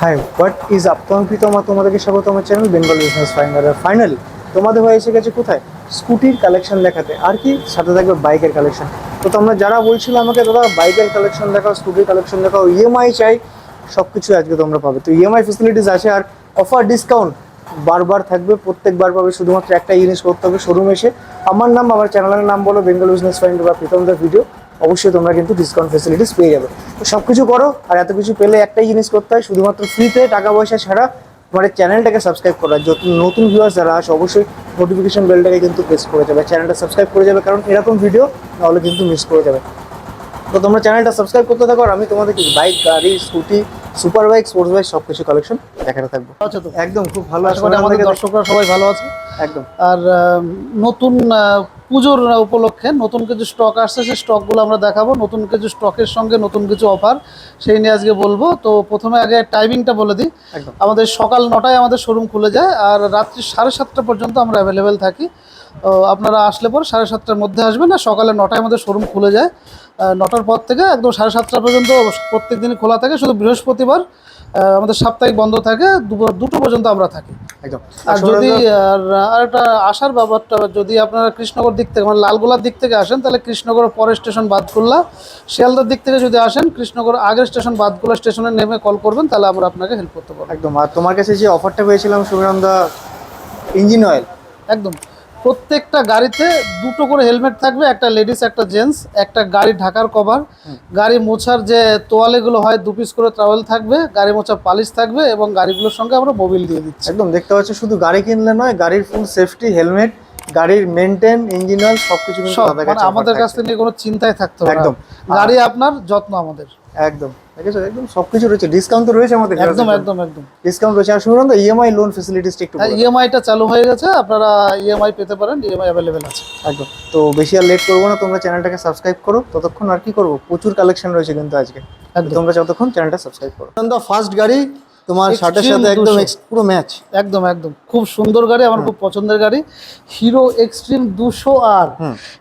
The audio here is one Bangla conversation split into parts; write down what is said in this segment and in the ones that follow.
হাই হোয়াট ইজ আপ তো আমি তোমাদেরকে স্বাগত, আমার channel Bengal business finder finally তোমাদের হয়ে এসে গেছে কোথায়? স্কুটির কালেকশন দেখাতে আর কি? সাথে থাকবে বাইকের কালেকশন তো তোমরা যারা বলছিল আমাকে, দাদা বাইকের কালেকশন দেখাও স্কুটির কালেকশন দেখাও ইএমআই চাই। সব কিছু আজকে তোমরা পাবে। তো ইএমআই ফেসিলিটিস আছে আর অফার ডিসকাউন্ট বারবার থাকবে, প্রত্যেকবার পাবে। শুধুমাত্র একটা জিনিস করতে হবে শোরুম এসে। আমার নাম, আমার চ্যানেলের নাম বলো বেঙ্গল বিজনেস ফাইন্ডার বা প্রীতমদার ভিডিও অবশ্যই তোমরা কিন্তু ডিসকাউন্ট ফেসিলিটিস পেয়ে যাবে। তো সব কিছু করো আর এত কিছু পেলে একটাই জিনিস করতে হয় শুধুমাত্র ফ্রিতে টাকা পয়সা ছাড়া তোমার চ্যানেলটাকে সাবস্ক্রাইব করা। যত নতুন ভিউয়ার্স যারা আসে অবশ্যই নোটিফিকেশন বেলটাকে কিন্তু প্রেস করে যাবে। চ্যানেলটা সাবস্ক্রাইব করে যাবে কারণ এরকম ভিডিও নাহলে কিন্তু মিস করে যাবে। তো তোমরা চ্যানেলটা সাবস্ক্রাইব করতে থাকো আর আমি তোমাদের বাইক গাড়ি scooty super bike sports bike সব কিছু কালেকশন দেখাতে থাকব। আচ্ছা তো। একদম খুব ভালো করি আমাদের দর্শকরা সবাই ভালো আছে। একদম। আর নতুন পুজোর উপলক্ষে নতুন কিছু স্টক আসছে সেই স্টকগুলো আমরা দেখাবো। নতুন কিছু স্টকের সঙ্গে নতুন কিছু অফার সেই নিয়ে আজকে বলব। তো প্রথমে আগে টাইমিংটা বলে দিই। আমাদের সকাল নটায় আমাদের শোরুম খুলে যায় আর রাত্রি সাড়ে সাতটা পর্যন্ত আমরা অ্যাভেলেবেল থাকি। আপনারা আসলে পর সাড়ে সাতটার মধ্যে আসবেন আর সকালে নটায় আমাদের শোরুম খুলে যায়। নটার পর থেকে একদম সাড়ে সাতটা পর্যন্ত প্রত্যেক দিনই খোলা থাকে শুধু বৃহস্পতিবার। আমাদের সাপ্তাহিক বন্ধ থাকে দুপুর- দুটো পর্যন্ত আমরা থাকি। একদম। আর যদি আর আর একটা আসার ব্যাপারটা যদি আপনারা কৃষ্ণনগর দিক থেকে মানে লালগোলার দিক থেকে আসেন তাহলে কৃষ্ণনগর পরের স্টেশন বাদকুল্লা। শিয়ালদার দিক থেকে যদি আসেন কৃষ্ণনগর আগের স্টেশন বাদকুল্লা স্টেশনে নেমে কল করবেন তাহলে আমরা আপনাকে হেল্প করতে পারব। একদম। আর তোমার কাছে যে অফারটা পেয়েছিলাম সুবিনন্দা ইঞ্জিন অয়েল একদম। প্রত্যেকটা গাড়িতে দুটো করে হেলমেট থাকবে একটা লেডিস একটা জেন্টস একটা গাড়ি ঢাকার কভার। গাড়ি মোছার যে তোয়ালেগুলো হয় দু পিস করে ট্রাভেল থাকবে গাড়ি মোছার পালিশ থাকবে এবং গাড়িগুলোর সঙ্গে আমরা মোবিল দিয়ে দিচ্ছি। একদম দেখতে পাচ্ছি শুধু গাড়ি কিনলে নয় গাড়ির ফুল সেফটি হেলমেট গাড়ির মেনটেন ইঞ্জিন অয়েল সবকিছু মানে আমাদের কাছ। থেকে কোনো চিন্তায় থাকতে হবে একদম। গাড়ি আপনার যত্ন আমাদের। একদম। দেখেছ একদম সবকিছু রয়েছে। ডিসকাউন্ট তো রয়েছে আমাদের একদম একদম একদম। ডিসকাউন্ট রয়েছে। আর সুবিনন্দা ইএমআই লোন ফেসিলিটিসটা একটু ইএমআইটা চালু হয়ে গেছে। আপনারা ইএমআই পেতে পারেন ইএমআই অ্যাভেলেবেল আছে। একদম। তো বেশি আর লেট করব না তোমরা চ্যানেলটাকে সাবস্ক্রাইব করো। ততক্ষণ আর কি করব? প্রচুর কালেকশন রয়েছে কিন্তু আজকে। তো তোমরা যতক্ষণ চ্যানেলটা সাবস্ক্রাইব করো। ফার্স্ট গাড়ি তোমার শার্টের সাথে একদম 200 পুরো ম্যাচ একদম একদম। খুব সুন্দর গাড়ি আমার খুব পছন্দের গাড়ি। হিরো এক্সট্রিম দুশো আর।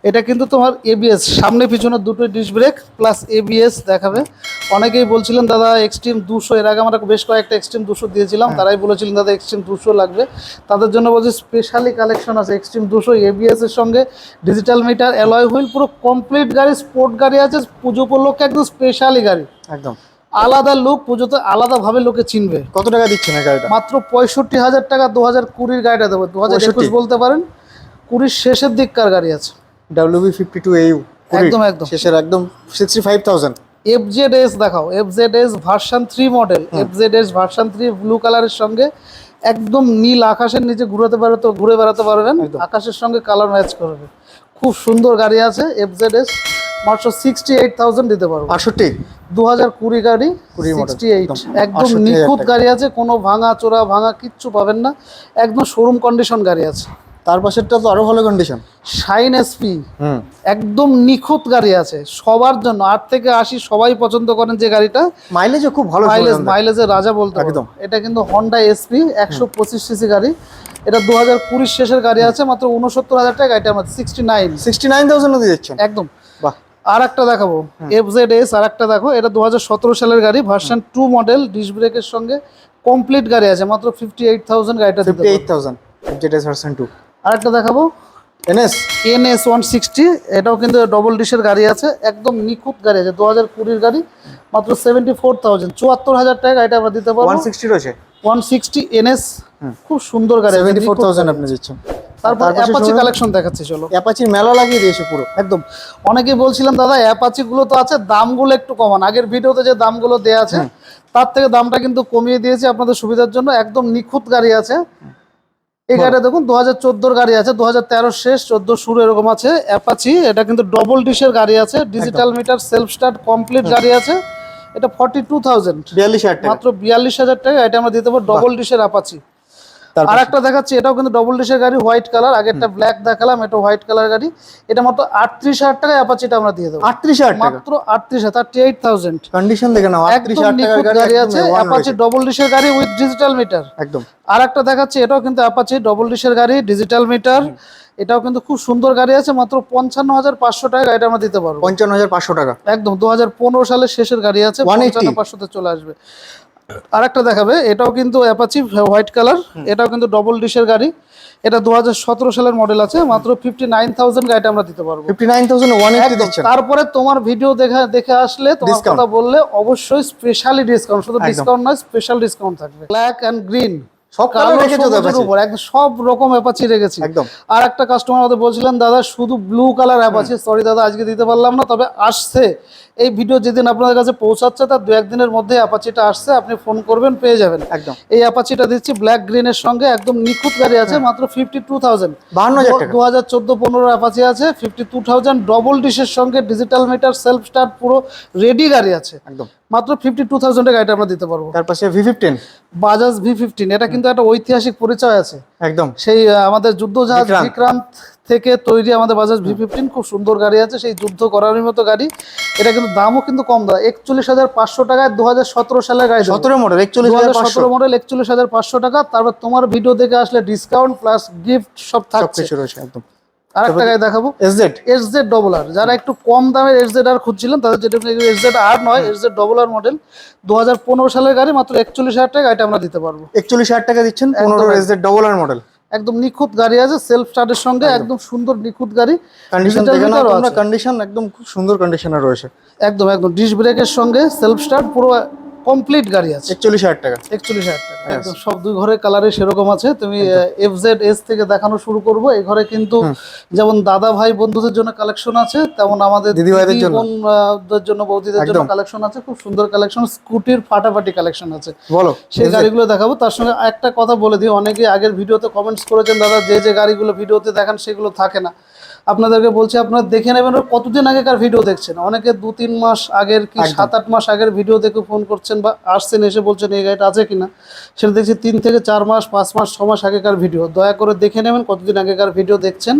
এটা কিন্তু তোমার এবিএস সামনে পিছনে দুটো ডিস ব্রেক প্লাস এবিএস দেখাবে। অনেকেই বলছিলেন দাদা এক্সট্রিম দুশো। এর আগে আমরা বেশ কয়েকটা এক্সট্রিম দুশো দিয়েছিলাম। তারাই বলেছিলেন দাদা এক্সট্রিম দুশো লাগবে। তাদের জন্য বলছি স্পেশালি কালেকশন আছে এক্সট্রিম দুশো এবিএস এর সঙ্গে। ডিজিটাল মিটার অ্যালয় হুইল পুরো কমপ্লিট গাড়ি স্পোর্ট গাড়ি আছে। পুজো উপলক্ষে একদম স্পেশালি গাড়ি। একদম। আলাদা লোক পুজোতে আলাদাভাবে লোকে চিনবে। কত টাকা দিচ্ছেন গাড়িটা? মাত্র পঁয়ষট্টি হাজার টাকা দু হাজার কুড়ির গাড়িটা দেবো। দু হাজার একুশ বলতে পারেন। কুড়ির শেষের দিককার গাড়ি আছে? ডাব্লিউবি ফিফটি টু এইউ একদম, একদম। শেষের একদম sixty five thousand F Z S দেখাও F Z S version three model F Z S version three blue কালারের সঙ্গে একদম নীল আকাশের নিচে ঘুরাতে বেরোতে ঘুরে বেড়াতে পারবেন। আকাশের সঙ্গে কালার ম্যাচ করবে। খুব সুন্দর গাড়ি আছে এফ জেড এস মাত্র সিক্সটি এইট থাউজেন্ড দিতে পারব। আটষট্টি দু হাজার কুড়ি গাড়ি সিক্সটি এইট একদম। একদম 68,000 নিখুঁত গাড়ি আছে কোনো ভাঙা চোরা ভাঙা কিচ্ছু পাবেন না। একদম শোরুম কন্ডিশন গাড়ি আছে। তার পাশেরটা তো আরও ভালো কন্ডিশন শাইন এসপি একদম নিখুঁত গাড়ি আছে। সবার জন্য আট থেকে আশি সবাই পছন্দ করেন যে গাড়িটা। মাইলেজও খুব ভালো মাইলেজ। মাইলেজের রাজা বলতে একদম। এটা কিন্তু হন্ডা এসপি একশো পঁচিশ সিসি গাড়ি। এটা দু হাজার কুড়ির শেষের গাড়ি আছে মাত্র উনসত্তর হাজার টাকা। গাড়িটা আমার সিক্সটি নাইন 69,000 দিয়ে দিচ্ছেন একদম। আর একটা দেখাবো এফ জেড এস আর একটা দেখো এটা দু সতেরো সালের গাড়ি ভার্সন টু মডেল ডিস ব্রেকের সঙ্গে কমপ্লিট গাড়ি আছে মাত্র ফিফটি এইট থাউজেন্ড গাড়িটা fifty eight thousand Z S version two আর একটা দেখাবো NS? N S one sixty এটাও কিন্তু ডবল ডিশের গাড়ি আছে একদম নিখুঁত গাড়ি আছে দু হাজার কুড়ির গাড়ি মাত্র সেভেন্টি ফোর থাউজেন্ড চুয়াত্তর হাজার টাকা এটা আমরা দিতে পারব। ওয়ান সিক্সটি রয়েছে? ওয়ান সিক্সটি এনএস খুব সুন্দর গাড়ি সেভেন্টি ফোর থাউজেন্ড আপনি দিচ্ছেন। তারপর অ্যাপাচি শুনুন- কালেকশন দেখাচ্ছি চলো। অ্যাপাচির মেলা লাগিয়ে দিয়েছে পুরো। একদম। বলছিলাম দাদা অ্যাপাচি গুলো তো আছে দামগুলো একটু কমান। আগের ভিডিওতে যে দামগুলো দেওয়া আছে তার থেকে দামটা কিন্তু কমিয়ে দিয়েছি আপনাদের সুবিধার জন্য। একদম নিখুঁত গাড়ি আছে। এই গাড়িটা দেখুন দু হাজার চোদ্দোর গাড়ি আছে দু হাজার তেরো শেষ চোদ্দ শুরু এরকম আছে অ্যাপাচি এটা কিন্তু ডবল ডিশের গাড়ি আছে digital meter self start complete গাড়ি আছে এটা ফর্টি টু থাউজেন্ড বিয়াল্লিশ মাত্র বিয়াল্লিশ হাজার টাকা এটা আমরা দিতে পারব ডবল ডিশের অ্যাপাচি আর একটা দেখাচ্ছি এটাও কিন্তু ডবল ডিশের গাড়ি হোয়াইট কালার আগেরটা ব্ল্যাক দেখালাম এটা হোয়াইট কালার গাড়ি। এটা মাত্র আটত্রিশ হাজার টাকা অ্যাপাচিটা আমরা দিয়ে দেবো। আটত্রিশ হাজার মাত্র আটত্রিশ হাজার থার্টি এইট থাউজেন্ড কন্ডিশন দেখে নাও আটত্রিশ হাজার গাড়ি আছে অ্যাপাচি ডবল ডিশের গাড়ি উইথ ডিজিটাল মিটার একদম। আর একটা দেখাচ্ছি এটাও কিন্তু অ্যাপাচি ডবল ডিশের গাড়ি ডিজিটাল মিটার এটাও কিন্তু খুব সুন্দর গাড়ি আছে মাত্র পঞ্চান্ন হাজার পাঁচশো টাকা গাড়িটা আমরা দিতে পারব। পঞ্চান্ন হাজার পাঁচশো টাকা। একদম দু হাজার পনেরো সালের শেষের গাড়ি আছে পঞ্চান্ন পাঁচশোতে চলে আসবে। আর একটা দেখাবে এটাও কিন্তু অ্যাপাচি হোয়াইট কালার এটাও কিন্তু ডবল ডিশের গাড়ি। এটা দু হাজার সতেরো সালের মডেল আছে মাত্র ফিফটি নাইন থাউজেন্ড গাড়িটা আমরা দিতে পারব। Fifty nine thousand one eighty একদম। দিচ্ছেন। তারপরে তোমার ভিডিও দেখা দেখে আসলে তোমার কথা বললে অবশ্যই স্পেশালি ডিসকাউন্ট শুধু ডিসকাউন্ট নয় স্পেশাল ডিসকাউন্ট থাকবে। ব্ল্যাক অ্যান্ড গ্রিন সব রকম অ্যাপাচি রেখেছি। আর একটা কাস্টমার আমাদের বলছিলেন দাদা শুধু ব্লু কালার অ্যাপ আছে সরি দাদা আজকে দিতে পারলাম না তবে আসছে। এই ভিডিও যেদিন আপনাদের কাছে পৌঁছাচ্ছে তার দু একদিনের মধ্যে অ্যাপাচিটা আসছে আপনি ফোন করবেন পেয়ে যাবেন। একদম। এই অ্যাপাচিটা দিচ্ছি ব্ল্যাক গ্রিনের সঙ্গে একদম নিখুঁত গাড়ি আছে মাত্র ফিফটি টু থাউজেন্ড বাহান্ন দু হাজার চোদ্দ পনেরো অ্যাপাচি আছে ফিফটি টু থাউজেন্ড ডবল ডিশের সঙ্গে ডিজিটাল মিটার সেলফ স্টার্ট পুরো রেডি গাড়ি আছে। একদম। মাত্র ফিফটি টু থাউজেন্ডের গাড়িটা আমরা দিতে পারব। তার পাশে V fifteen Bajaj V fifteen এটা কিন্তু একটা ঐতিহাসিক পরিচয় আছে। একদম। সেই আমাদের যুদ্ধ জাহাজ বিক্রান্ত। থেকে তৈরি আমাদের বাজাজ ভি ফিফটিন খুব সুন্দর গাড়ি আছে সেই যুদ্ধ করার মতো গাড়ি। এটা কিন্তু দামও কিন্তু কম দাম একচল্লিশ হাজার পাঁচশো টাকায় দু হাজার সতেরো সালের গাড়ি সতেরো মডেল একচল্লিশ হাজার সতেরো মডেল একচল্লিশ হাজার পাঁচশো টাকা। তারপর তোমার ভিডিও দেখে আসলে ডিসকাউন্ট প্লাস গিফট সব থাকছে। একদম। আর একটা গাড়ি দেখাবো। S Z S Z double R যারা একটু কম দামের এস জেড আর খুঁজছিলেন তাদের যেটা এস জেড আর নয় S Z double R model দু হাজার পনেরো সালের গাড়ি মাত্র একচল্লিশ হাজার টাকা গাড়িটা আমরা দিতে পারব। একচল্লিশ হাজার টাকা দিচ্ছেন পনেরো S Z double R model একদম নিখুঁত গাড়ি আছে সেলফ স্টার্টের সঙ্গে একদম। সুন্দর নিখুঁত গাড়ি। কন্ডিশন দেখেন আছে। কন্ডিশন একদম খুব সুন্দর কন্ডিশনে রয়েছে। একদম একদম। ডিশ ব্রেকের সঙ্গে সেলফ স্টার্ট পুরো কমপ্লিট গাড়ি আছে। একচল্লিশ হাজার টাকা। একচল্লিশ হাজার টাকা। একদম সব দুই ঘরের কালারে সেরকম আছে। তুমি এফ জেড এস থেকে দেখানো শুরু করব। এই ঘরে কিন্তু যেমন দাদা ভাই বন্ধুদের জন্য কালেকশন আছে তেমন আমাদের দিদি জন্য। বোনদের জন্য বৌদিদের জন্য কালেকশন আছে। খুব সুন্দর কালেকশন স্কুটির ফাটাফাটি কালেকশন আছে। বলো সেই গাড়িগুলো দেখাবো। তার সঙ্গে একটা কথা বলে দিই অনেকে আগের ভিডিওতে কমেন্টস করেছেন দাদা যে যে গাড়িগুলো ভিডিওতে দেখান সেগুলো থাকে না। আপনাদেরকে বলছি আপনারা দেখে নেবেন কতদিন আগেকার ভিডিও দেখছেন। অনেকে দু তিন মাস আগের কি সাত আট মাস আগের ভিডিও দেখে ফোন করছেন বা আসছেন এসে বলছেন এই গাড়িটা আছে কিনা? সেটা দেখছি তিন থেকে চার মাস পাঁচ মাস ছ মাস আগেকার ভিডিও দয়া করে দেখে নেবেন কতদিন আগেকার ভিডিও দেখছেন।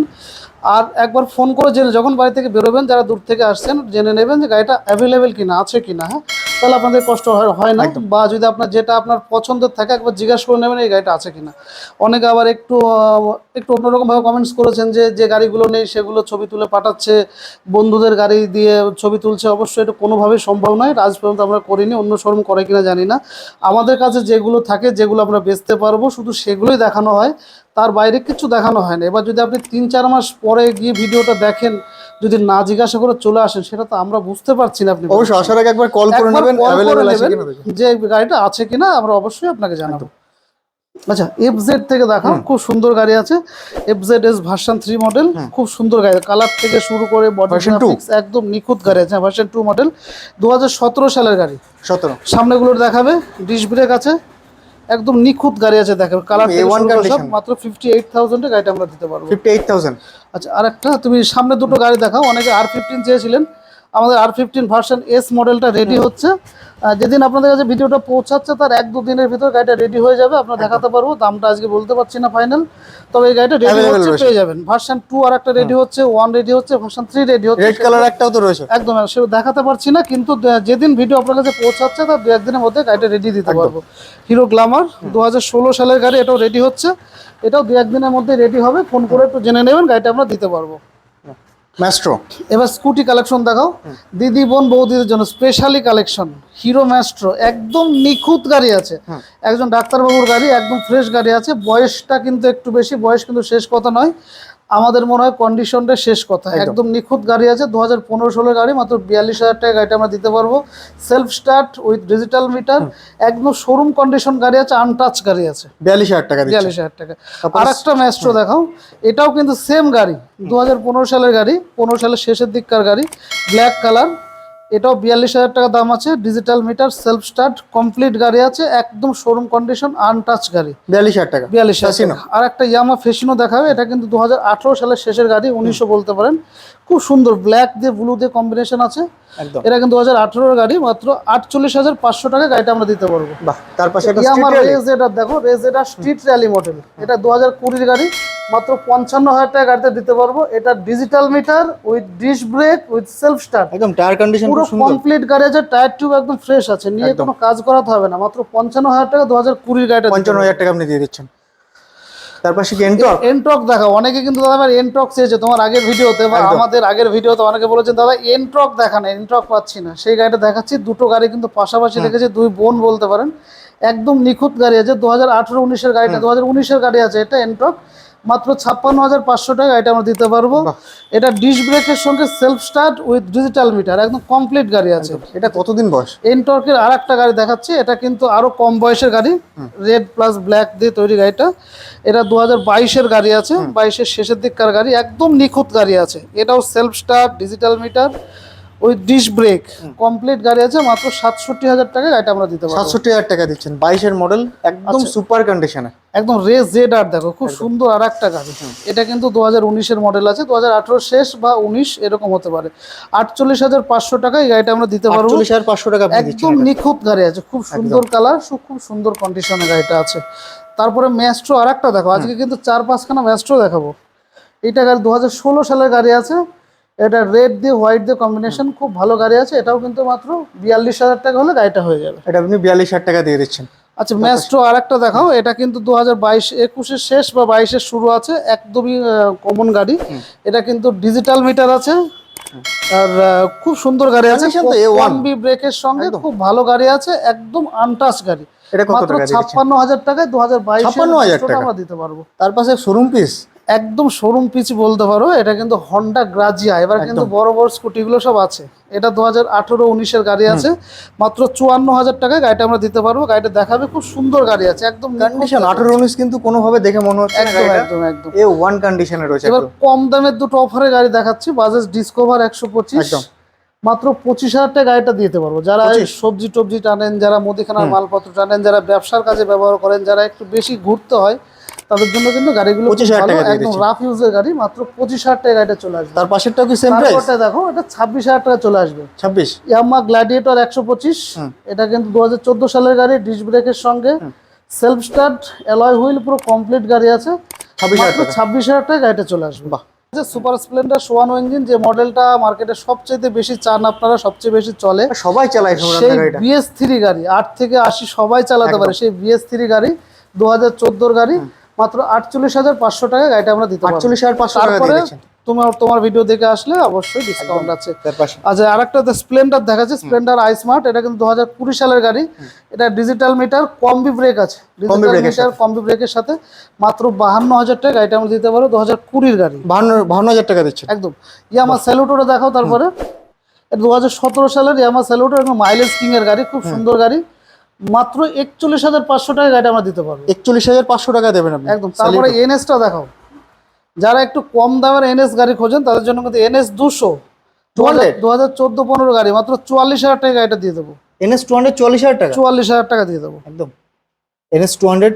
আর একবার ফোন করে জেনে যখন বাড়ি থেকে বেরোবেন যারা দূর থেকে আসছেন জেনে নেবেন যে গাড়িটা অ্যাভেলেবেল কিনা আছে কিনা হ্যাঁ? তাহলে আপনাদের কষ্ট হয়- না। বা যদি আপনার যেটা আপনার পছন্দের থাকে একবার জিজ্ঞাসা করে নেবেন এই গাড়িটা আছে কিনা। অনেকে আবার একটু একটু অন্যরকমভাবে কমেন্টস করেছেন যে যে গাড়িগুলো নেই সেগুলো ছবি তুলে পাঠাচ্ছে বন্ধুদের গাড়ি দিয়ে ছবি তুলছে অবশ্যই এটা কোনোভাবেই সম্ভব নয়। আজ পর্যন্ত আমরা করিনি অন্য শোরুম করে কিনা জানি না। আমাদের কাছে যেগুলো থাকে যেগুলো আমরা বেচতে পারব শুধু সেগুলোই দেখানো হয়। তার বাইরে কিছু দেখানো হয় না এবার যদি আপনি তিন চার মাস পরে গিয়ে ভিডিওটা দেখেন যদি না জিজ্ঞাসা করে চলে আসেন সেটা তো আমরা বুঝতে পারছি না আপনি অবশ্যই আসার আগে একবার কল করে নেবেন call আছে কিনা যে গাড়িটা আছে কিনা আমরা অবশ্যই আপনাকে জানাব। আচ্ছা এফ জেড থেকে দেখান খুব সুন্দর গাড়ি আছে। F Z S version three model খুব সুন্দর গাড়ি। কালার থেকে শুরু করে? একদম নিখুঁত গাড়ি আছে ভার্সন টু মডেল দু হাজার সতেরো সালের গাড়ি। সতেরো। সামনেগুলোর দেখাবে ডিশ ব্রেক আছে। একদম নিখুঁত গাড়ি আছে দেখেন কালার থেকে A1 শুরু সব মাত্র ফিফটি এইট থাউজেন্ডে গাড়িটা আমরা দিতে পারব। ফিফটি এইট থাউজেন্ড আচ্ছা আর একটা তুমি সামনে দুটো গাড়ি দেখাও অনেকে আর ফিফটিন চেয়েছিলেন আমাদের আর ফিফটিন ভার্সন এস মডেলটা রেডি হচ্ছে। যেদিন আপনাদের কাছে ভিডিওটা পৌঁছাচ্ছে তার এক দু দিনের ভিতর গাড়িটা রেডি হয়ে যাবে। আপনার দেখাতে পারব। দামটা আজকে বলতে পারছি না ফাইনাল তবে এই গাড়িটা রেডি হচ্ছে। পেয়ে যাবেন। ভার্সন টু আর একটা রেডি হচ্ছে ওয়ান রেডি হচ্ছে ভার্সন থ্রি রেডি হচ্ছে। রেড কালার একটাও তো রয়েছে। একদম সে দেখাতে পারছি না কিন্তু যেদিন ভিডিও আপনার কাছে পৌঁছাচ্ছে তার দু একদিনের মধ্যে গাড়িটা রেডি দিতে পারব। হিরো গ্লামার দু হাজার ষোলো সালের গাড়ি এটাও রেডি হচ্ছে। এটাও দু একদিনের মধ্যে রেডি হবে। ফোন করে একটু জেনে নেবেন গাড়িটা আমরা দিতে পারব। ম্যাস্ট্রো এবার স্কুটি কালেকশন দেখাও। দিদি বোন বৌদিদের জন্য স্পেশালি কালেকশন হিরো ম্যাস্ট্রো একদম নিখুঁত গাড়ি আছে। একজন ডাক্তারবাবুর গাড়ি একদম ফ্রেশ গাড়ি আছে। বয়সটা কিন্তু একটু বেশি বয়স কিন্তু শেষ কথা নয়। আমাদের মনে হয় কন্ডিশনটা শেষ কথা। একদম। নিখুঁত গাড়ি আছে দু হাজার পনেরো ষোলো গাড়ি মাত্র বিয়াল্লিশ হাজার টাকা গাড়িটা আমরা দিতে পারব। Self start with digital meter একদম শোরুম কন্ডিশন গাড়ি আছে আনটাচ গাড়ি আছে। বিয়াল্লিশ হাজার টাকা বিয়াল্লিশ হাজার টাকা। আর একটা ম্যাস্ট্রো দেখাও এটাও কিন্তু সেম গাড়ি দু পনেরো সালের গাড়ি পনেরো সালের শেষের দিককার গাড়ি ব্ল্যাক কালার এটাও বিয়াল্লিশ হাজার টাকা দাম আছে। Digital meter self start complete গাড়ি আছে একদম শোরুম কন্ডিশন আনটাচ গাড়ি। বিয়াল্লিশ হাজার টাকা। বিয়াল্লিশ হাজার আর একটা ইয়ামা ফেসিনো দেখাবে এটা কিন্তু দু হাজার আঠেরো সালের শেষের গাড়ি উনিশশো বলতে পারেন। খুব সুন্দর ব্ল্যাক দিয়ে ব্লু দিয়ে কম্বিনেশন আছে। একদম। এটা কিন্তু দু হাজার আঠারোর গাড়ি মাত্র আটচল্লিশ হাজার পাঁচশো টাকা গাড়িটা আমরা দিতে পারব। বাহ তার পাশে ইয়ামার রেজ এটা দেখো রেজ এটা স্ট্রিট র্যালি মডেল এটা দু হাজার কুড়ির গাড়ি মাত্র পঞ্চান্ন হাজার টাকা গাড়িতে দিতে পারব। এটা digital meter with disc brake with self start একদম টায়ার কন্ডিশন পুরো কমপ্লিট গাড়ি আছে টায়ার টিউব একদম ফ্রেশ আছে। নিয়ে কোনো কাজ করাতে হবে না মাত্র পঞ্চান্ন হাজার টাকা দু হাজার কুড়ির গাড়িটা পঞ্চান্ন হাজার টাকা আপনি দিয়ে দিচ্ছেন। তার পাশে কি এন্টর্ক এনটক দেখাও। অনেকে কিন্তু দাদা এনটক চেয়েছে। তোমার আগের ভিডিওতে বা। আমাদের আগের ভিডিওতে অনেকে বলেছেন দাদা এনটক দেখান এনটক পাচ্ছি না। সেই গাড়িটা দেখাচ্ছি। দুটো গাড়ি কিন্তু পাশাপাশি দেখেছি দুই বোন বলতে পারেন। একদম নিখুঁত গাড়ি আছে দু হাজার আঠেরো উনিশের গাড়িটা দু হাজার উনিশের গাড়ি আছে এটা এনটক মাত্র ছাপ্পান্ন হাজার পাঁচশো টাকা এটা আমরা দিতে পারব। এটা ডিশ ব্রেকের সঙ্গে self start with digital meter একদম কমপ্লিট গাড়ি আছে। এটা কতদিন বয়স? এনটর্কের আর একটা গাড়ি দেখাচ্ছি এটা কিন্তু আরও কম বয়সের গাড়ি রেড প্লাস ব্ল্যাক দিয়ে তৈরি গাড়িটা। এটা দু হাজার বাইশের গাড়ি আছে বাইশের শেষের দিককার গাড়ি একদম নিখুঁত গাড়ি আছে। এটাও self start digital meter with disc brake. Complete গাড়ি আছে মাত্র সাতষট্টি হাজার টাকা গাড়িটা আমরা দিতে পারব। সাতষট্টি হাজার টাকা দিচ্ছেন বাইশের মডেল একদম আচ্ছা। সুপার কন্ডিশনে একদম রেস জেড আর দেখো খুব সুন্দর আর একটা গাড়ি। এটা কিন্তু দু হাজার উনিশের মডেল আছে দু হাজার আঠারো শেষ বা উনিশ এরকম হতে পারে। আটচল্লিশ হাজার পাঁচশো টাকা এই গাড়িটা আমরা দিতে পারব। পাঁচশো টাকা একদম নিখুঁত গাড়ি আছে খুব সুন্দর কালার খুব সুন্দর কন্ডিশনে গাড়িটা আছে। তারপরে ম্যাস্ট্রো আর একটা দেখো আজকে কিন্তু চার পাঁচখানা ম্যাস্ট্রো দেখাবো। এটা গাড়ি দু হাজার ষোলো সালের গাড়ি আছে এটা রেড দিয়ে হোয়াইট দিয়ে কম্বিনেশন খুব ভালো গাড়ি আছে এটাও কিন্তু মাত্র বিয়াল্লিশ হাজার টাকা হলে গাড়িটা হয়ে যাবে। এটা আপনি বিয়াল্লিশ হাজার টাকা দিয়ে দিচ্ছেন। আচ্ছা ম্যাস্ট্রো আর একটা দেখাও এটা কিন্তু দু হাজার বাইশ একুশের শেষ বা বাইশের শুরু আছে একদমই কমন গাড়ি। এটা কিন্তু ডিজিটাল মিটার আছে। আর খুব সুন্দর গাড়ি আছে A1 কম্বি ব্রেকের সঙ্গে খুব ভালো গাড়ি আছে একদম আনটাচ গাড়ি। এটা মাত্র ছাপ্পান্ন হাজার টাকায় দু হাজার বাইশ 56,000 টাকা? আমরা দিতে পারব। তার পাশে শোরুম পিস একদম শোরুম পিচ বলতে পারো এটা কিন্তু হন্ডা গ্রাজিয়া এবার কিন্তু বড় বড় স্কুটিগুলো সব আছে। এটা দু হাজার আঠারো উনিশের গাড়ি আছে। মাত্র চুয়ান্ন হাজার টাকায় গাড়িটা আমরা দিতে পারব। গাড়িটা দেখাবে খুব সুন্দর গাড়ি আছে একদম কন্ডিশন। আঠারো উনিশ কিন্তু কোনোভাবে দেখে মনে হচ্ছে একদম একদম একদম। এ ওয়ান কন্ডিশনে রয়েছে এবার কম দামের দুটো অফারে গাড়ি দেখাচ্ছি বাজাজ ডিসকভার একশো পঁচিশ। একদম। মাত্র পঁচিশ হাজার টাকা গাড়িটা দিতে পারব। যারা এই সবজি টবজি টানেন যারা মুদিখানার মালপত্র টানেন যারা ব্যবসার কাজে ব্যবহার করেন যারা একটু বেশি ঘুরতে হয় তাদের জন্য কিন্তু গাড়িগুলো 25,000 ভালো, টাকা একদম রাফ ইউজের গাড়ি মাত্র পঁচিশ হাজার টাকা গাড়িটা চলে আসবে। তার পাশেরটাও কি সেম প্রাইস দেখো এটা ছাব্বিশ হাজার টাকা চলে আসবে। ছাব্বিশ? ইয়ামা গ্ল্যাডিয়েটর একশো পঁচিশ এটা কিন্তু দু হাজার চোদ্দ সালের গাড়ি ডিস ব্রেকের সঙ্গে। সেলফ স্টার্ট অ্যালয় হুইল পুরো কমপ্লিট গাড়ি আছে। 26,000 টাকা। ছাব্বিশ হাজার টাকা গাড়িটা চলে আসবে। বাহ। সুপার স্প্লেন্ডার সোয়ানো ইঞ্জিন যে মডেলটা মার্কেটে সবচেয়ে বেশি চান আপনারা সবচেয়ে বেশি চলে সবাই চালায় সেই বিএস থ্রি গাড়ি আট থেকে আশি সবাই চালাতে পারে। সেই বিএস থ্রি গাড়ি দু হাজার চোদ্দোর গাড়ি। মাত্র আটচল্লিশ হাজার পাঁচশো টাকা গাড়িটা আমরা দিতে আটচল্লিশ হাজার পাঁচশো টাকা তোমার তোমার ভিডিও দেখে আসলে অবশ্যই ডিসকাউন্ট আছে। আচ্ছা আরেকটা স্প্লেন্ডার দেখাচ্ছে। স্প্লেন্ডার আই স্মার্ট এটা কিন্তু দু হাজার কুড়ি সালের গাড়ি। এটা ডিজিটাল মিটার কম্বি ব্রেক আছে। ডিজিটাল মিটার কম্বি ব্রেকের সাথে। মাত্র বাহান্ন হাজার টাকা গাড়িটা আমরা দিতে পারো দু হাজার কুড়ির গাড়ি। বাহান্ন বাহান্ন হাজার টাকা দিচ্ছেন। একদম। ইয়ামা স্যালুটোটা দেখাও তারপরে। দু হাজার সতেরো সালের ইয়ামা স্যালুটো একদম মাইলেজ কিং এর গাড়ি। খুব সুন্দর গাড়ি। মাত্র একচল্লিশ হাজার পাঁচশো টাকা গাড়িটা আমরা দিতে পারব। একচল্লিশ হাজার পাঁচশো টাকা দেবেন আপনি। একদম তারপরে এনএসটা দেখাও যারা একটু কম দামের এনএস গাড়ি খোঁজেন তাদের জন্য কিন্তু এনএস দুশো। দু হাজার চোদ্দ পনেরো গাড়ি মাত্র চুয়াল্লিশ হাজার টাকা গাড়িটা দিয়ে দেবো। এনএস টু হান্ড্রেড চল্লিশ হাজার টাকা? চুয়াল্লিশ হাজার টাকা দিয়ে দেবো। একদম। এনএস টু হান্ড্রেড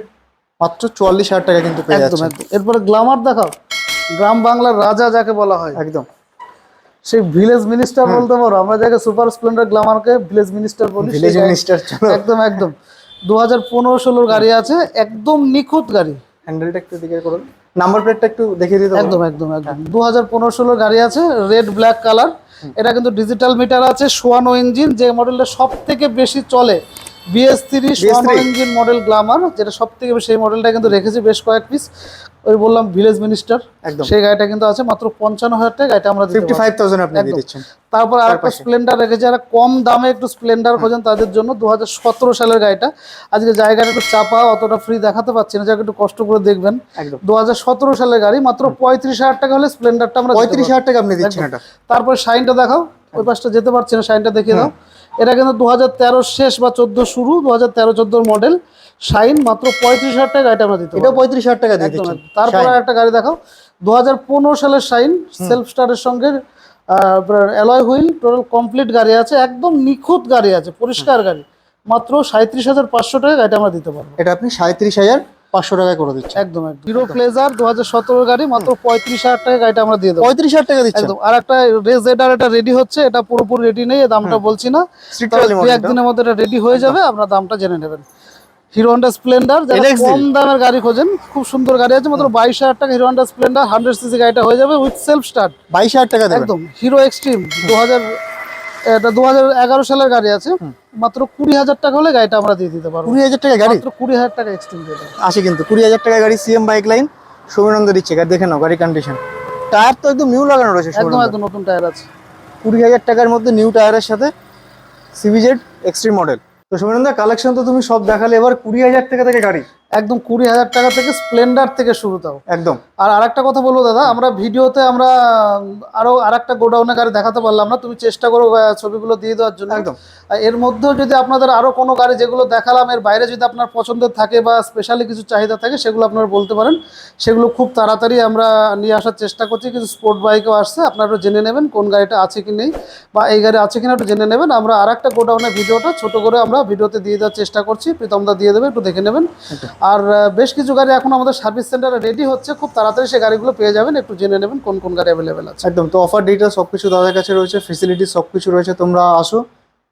মাত্র চুয়াল্লিশ হাজার টাকা কিন্তু পেয়ে একদম একদম। এরপরে গ্লামার দেখাও। গ্রাম বাংলার রাজা যাকে বলা হয়। একদম। সেই ভিলেজ মিনিস্টার বলতে পারো আমরা যাকে সুপার স্প্লেন্ডার গ্লামারকে ভিলেজ মিনিস্টার বলি ভিলেজ মিনিস্টার একদম একদম। দু হাজার পনেরো ষোলোর গাড়ি আছে একদম নিখুঁত গাড়ি। হ্যান্ডেলটা একটু দিকে করুন। নাম্বার প্লেটটা একটু দেখিয়ে দিতে একদম একদম একদম। দু হাজার পনেরো ষোলোর গাড়ি আছে রেড ব্ল্যাক কালার এটা কিন্তু ডিজিটাল মিটার আছে সোয়ানো ইঞ্জিন যে মডেলটা সব থেকে বেশি চলে। বিএস সোয়ানো ইঞ্জিন মডেল গ্লামার যেটা সব থেকে বেশি এই মডেলটা কিন্তু রেখেছি বেশ কয়েক পিস ওই বললাম ভিলেজ মিনিস্টার একদম। সেই গাড়িটা কিন্তু আছে মাত্র পঞ্চান্ন হাজার টাকা গাড়িটা আমরা ফিফটি ফাইভ থাউজেন্ড আপনি দিচ্ছেন। তারপর আর একটা স্প্লেন্ডার রেখেছে যারা কম দামে একটু স্প্লেন্ডার খোঁজেন তাদের জন্য দু হাজার সতেরো সালের গাড়িটা। আজকে জায়গাটা একটু চাপা অতটা ফ্রি দেখাতে পাচ্ছি না যাকে একটু কষ্ট করে দেখবেন। দু হাজার সতেরো সালের গাড়ি মাত্র পঁয়ত্রিশ হাজার টাকা হলে স্প্লেন্ডারটা আমরা পঁয়ত্রিশ হাজার টাকা আপনি দিচ্ছেন তারপর শাইনটা দেখাও ওই পাশটা যেতে পারছি না শাইনটা দেখিয়ে দাও। এটা কিন্তু দু শেষ বা চোদ্দ শুরু দু হাজার মডেল। শাইন মাত্র পঁয়ত্রিশ হাজার টাকা গাড়িটা আমরা দিতে। এটাও পঁয়ত্রিশ হাজার টাকা একদম। তারপরে আর একটা গাড়ি দেখাও। দু হাজার পনেরো সালের শাইন সেলফ স্টারের সঙ্গে অ্যালয় হুইল টোটাল কমপ্লিট গাড়ি আছে। একদম নিখুঁত গাড়ি আছে পরিষ্কার গাড়ি। মাত্র সাঁত্রিশ হাজার পাঁচশো টাকা গাড়িটা আমরা দিতে পারব। এটা আপনি সাঁত্রিশ হাজার পাঁচশো টাকায় করে দিচ্ছেন। একদম একদম। হিরো প্লেজার দু হাজার সতেরো গাড়ি মাত্র পঁয়ত্রিশ হাজার টাকা গাড়িটা আমরা দিয়ে দেবো। পঁয়ত্রিশ হাজার টাকা দিচ্ছেন? একদম। আর একটা রেস এটা রেডি হচ্ছে এটা পুরোপুরি রেডি নেই দামটা বলছি না। একদিনের মধ্যে এটা রেডি হয়ে যাবে আপনার দামটা জেনে নেবেন। হিরো হন্ডা স্প্লেন্ডার যারা কম দামের গাড়ি খোঁজেন খুব সুন্দর গাড়ি আছে মাত্র বাইশ হাজার টাকা hero honda splendor hundred CC গাড়িটা হয়ে যাবে উইথ সেলফ স্টার্ট বাইশ হাজার টাকা একদম। হিরো এক্সট্রিম দু হাজার এটা দু হাজার এগারো সালের গাড়ি আছে। মাত্র কুড়ি হাজার টাকা হলে গাড়িটা আমরা দিয়ে দিতে পারব। কুড়ি হাজার টাকা গাড়ি? কুড়ি হাজার টাকা এক্সট্রিম দিয়ে আসে কিন্তু কুড়ি হাজার টাকা গাড়ি সিএম বাইক লাইন সৌমিনন্দ দিচ্ছে। গাড়ি দেখে নাও গাড়ি কন্ডিশন টায়ার তো একদম নিউ লাগানো রয়েছে একদম একদম নতুন টায়ার আছে। কুড়ি হাজার টাকার মধ্যে নিউ টায়ারের সাথে সিভিজেড এক্সট্রিম মডেল তো সুমিরন্দা কালেকশন তো তুমি সব দেখালে এবার কুড়ি হাজার টাকা থেকে গাড়ি। একদম কুড়ি হাজার টাকা থেকে স্প্লেন্ডার থেকে শুরু তাও। একদম। আর আরেকটা কথা বলব দাদা আমরা ভিডিওতে আমরা আরও আরেকটা গোডাউনে গাড়ি দেখাতে পারলাম না তুমি চেষ্টা করো ছবিগুলো দিয়ে দেওয়ার জন্য। একদম। আর এর মধ্যেও যদি আপনাদের আরও কোনো গাড়ি যেগুলো দেখালাম এর বাইরে যদি আপনার পছন্দের থাকে বা স্পেশালি কিছু চাহিদা থাকে সেগুলো আপনারা বলতে পারেন। সেগুলো খুব তাড়াতাড়ি আমরা নিয়ে আসার চেষ্টা করছি কিছু স্পোর্ট বাইকও আসছে আপনারা জেনে নেবেন কোন গাড়িটা আছে কি নেই বা এই গাড়ি আছে কিনা একটু জেনে নেবেন। আমরা আর একটা গোডাউনের ভিডিওটা ছোট করে আমরা ভিডিওতে দিয়ে দেওয়ার চেষ্টা করছি প্রীতমদা দিয়ে দেবে একটু দেখে নেবেন। আর বেশ কিছু গাড়ি এখন আমাদের সার্ভিস সেন্টারে রেডি হচ্ছে। খুব তাড়াতাড়ি সেই গাড়িগুলো পেয়ে যাবেন। একটু জেনে নেবেন কোন কোন গাড়ি অ্যাভেলেবেল আছে। একদম তো অফার ডিটেলস সব কিছু দাদার কাছে রয়েছে ফেসিলিটি সব কিছু রয়েছে তোমরা আসো।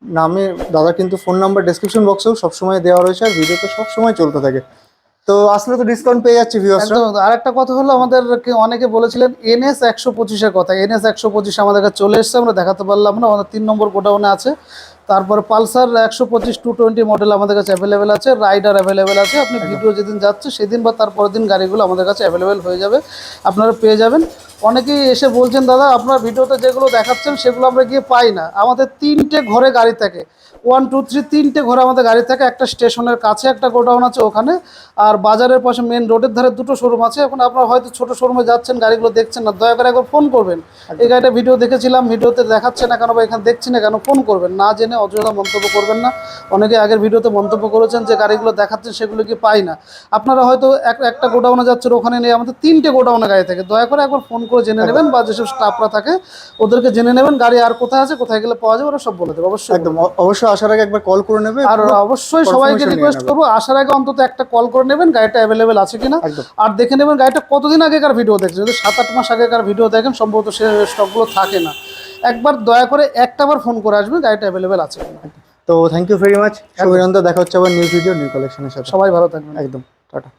নামে দাদা কিন্তু ফোন নাম্বার ডেসক্রিপশন বক্সেও সবসময় দেওয়া রয়েছে আর ভিডিওতে সবসময় চলতে থাকে। তো আসলে তো ডিসকাউন্ট পেয়ে যাচ্ছি ভিউয়ার্সরা আর একটা কথা হলো আমাদের অনেকে বলেছিলেন এনএস একশো পঁচিশের কথা। এনএস একশো পঁচিশ আমাদের কাছে চলে এসছে আমরা দেখাতে পারলাম না। আমাদের তিন নম্বর গোডাউনে আছে। তারপর পালসার একশো পঁচিশ টু টোয়েন্টি মডেল আমাদের কাছে অ্যাভেলেবেল আছে রাইডার অ্যাভেলেবেল আছে। আপনি ভিডিও যেদিন যাচ্ছে সেদিন বা তারপরের দিন গাড়িগুলো আমাদের কাছে অ্যাভেলেবেল হয়ে যাবে। আপনারা পেয়ে যাবেন। অনেকেই এসে বলছেন দাদা আপনার ভিডিওতে যেগুলো দেখাচ্ছেন সেগুলো আমরা গিয়ে পাই না। আমাদের তিনটে ঘরে গাড়ি থাকে। ওয়ান টু থ্রি তিনটে ঘরে আমাদের গাড়ি থাকে। একটা স্টেশনের কাছে একটা গোডাউন আছে ওখানে। আর বাজারের পাশে মেন রোডের ধারে দুটো শোরুম আছে। এখন আপনারা হয়তো ছোট শোরুমে যাচ্ছেন গাড়িগুলো দেখছেন না দয়া করে একবার ফোন করবেন। এই গাড়িটা ভিডিও দেখেছিলাম ভিডিওতে দেখাচ্ছে না কেন বা এখানে দেখছি না কেন ফোন করবেন। না জেনে অযথা মন্তব্য করবেন না। অনেকে আগের ভিডিওতে মন্তব্য করেছেন যে গাড়িগুলো দেখাচ্ছেন সেগুলো কি পাই না। আপনারা হয়তো এক একটা গোডাউনে যাচ্ছেন ওখানে নিয়ে আমাদের তিনটে গোডাউনে গাড়ি থাকে। দয়া করে একবার ফোন করে জেনে নেবেন বা যেসব স্টাফরা থাকে ওদেরকে জেনে নেবেন গাড়ি আর কোথায় আছে কোথায় গেলে পাওয়া যাবে ওরা সব বলে দেবে অবশ্যই একদম। অবশ্যই আসার আগে একবার কল করে নেবে আর অবশ্যই সবাইকে রিকোয়েস্ট করব আসার আগে অন্তত একটা কল করে নেবেন গাড়িটা অ্যাভেলেবেল আছে কিনা। আর দেখে নেবেন গাড়িটা কতদিন আগেকার ভিডিও দেখছেন যদি সাত আট মাস আগেকার ভিডিও দেখেন সম্ভবত সে স্টকগুলো থাকে না। একবার দয়া করে একটা বার ফোন করে আসবেন গাড়িটা অ্যাভেলেবেল আছে কিনা। তো থ্যাংক ইউ ভেরি মাচ অভিনন্দন দেখা হচ্ছে আবার নিউ ভিডিও নিউ কালেকশনের সাথে। সবাই ভালো থাকবেন। একদম। টাটা।